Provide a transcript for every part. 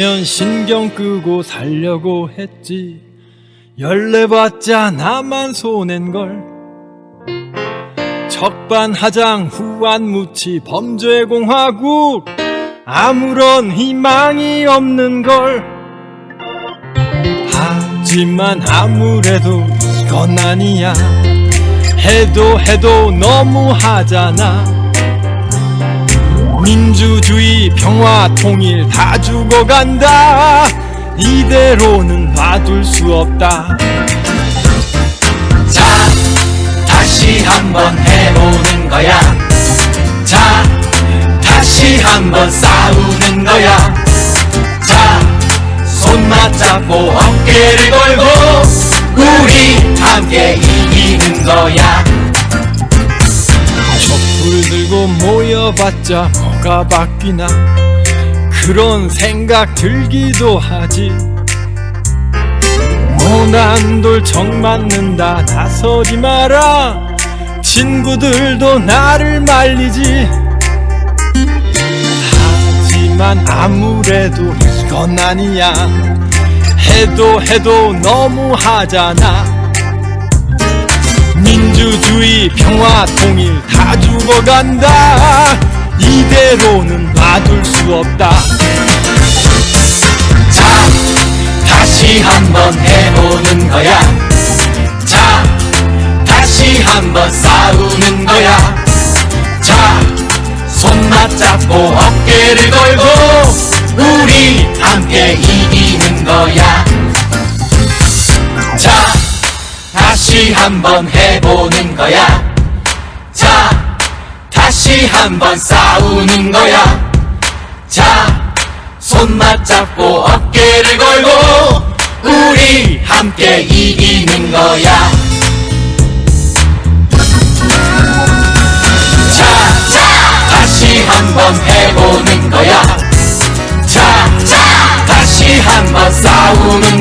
난 신경 끄고 살려고 했지. 열내봤자 나만 손해인걸. 적반하장 후안무치 범죄공화국. 아무런 희망이 없는 걸. 하지만 아무래도 이건 아니야. 해도 해도 너무 하잖아 민주주의 평화 통일 다 죽어간다 이대로는 놔둘 수 없다 자, 다시 한번 해보는 거야. 자, 다시 한번 싸우는 거야. 자, 손 맞잡고 어깨를 걸고 우리 함께 이기는 거야. 모여봤자 뭐가 바뀌나? 그런 생각 들기도 하지. 모난 돌 정 맞는다 나서지 마라. 친구들도 나를 말리지. 하지만 아무래도 이건 아니야. 해도 해도 너무 하잖아. 민주주의 평화 통일 다 죽어간다 이대로는 놔둘 수 없다 자, 다시 한번 해보는 거야. 자, 다시 한번 싸우는 거야. 자, 손 맞 잡고 어깨를 걸고 우리 함께 이기는 거야. 자, 다시 한번 해보는 거야. 자, 다시 한번 싸우는 거야. 자, 손 맞잡고 어깨를 걸고 우리 함께 이기는 거야. 자, 자, 다시 한번 해보는 거야. 자, 자, 다시 한번 싸우는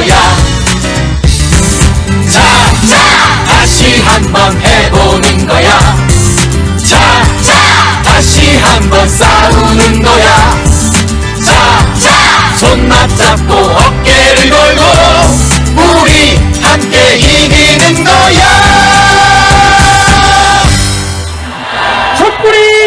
거야. 자자 다시 한번 해보는 거야. 자자 다시 한번 싸우는 거야. 자자 손 맞잡고 어깨를 걸고 우리 함께 이기는 거야. 촛불이